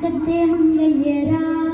മാക്കത്തെ മംഗല്യരാ.